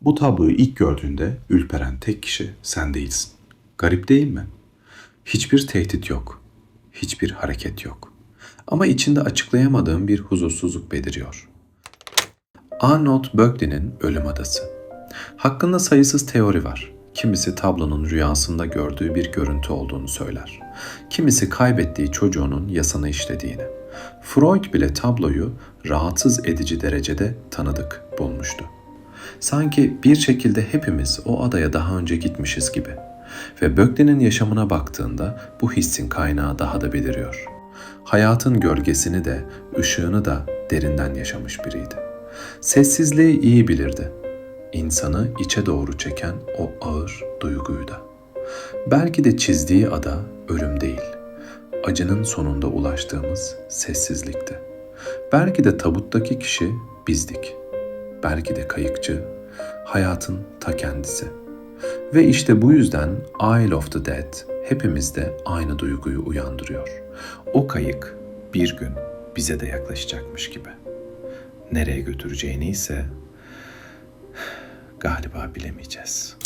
Bu tabloyu ilk gördüğünde ülperen tek kişi sen değilsin. Garip değil mi? Hiçbir tehdit yok. Hiçbir hareket yok. Ama içinde açıklayamadığım bir huzursuzluk beliriyor. Arnold Böckley'nin Ölüm Adası. Hakkında sayısız teori var. Kimisi tablonun rüyasında gördüğü bir görüntü olduğunu söyler. Kimisi kaybettiği çocuğunun yasını işlediğini. Freud bile tabloyu rahatsız edici derecede tanıdık bulmuştu. Sanki bir şekilde hepimiz o adaya daha önce gitmişiz gibi. Ve Böckley'nin yaşamına baktığında bu hissin kaynağı daha da beliriyor. Hayatın gölgesini de, ışığını da derinden yaşamış biriydi. Sessizliği iyi bilirdi. İnsanı içe doğru çeken o ağır duyguyu da. Belki de çizdiği ada ölüm değil, acının sonunda ulaştığımız sessizlikti. Belki de tabuttaki kişi bizdik. Belki de kayıkçı, hayatın ta kendisi. Ve işte bu yüzden Isle of the Dead hepimizde aynı duyguyu uyandırıyor. O kayık bir gün bize de yaklaşacakmış gibi. Nereye götüreceğini ise galiba bilemeyeceğiz.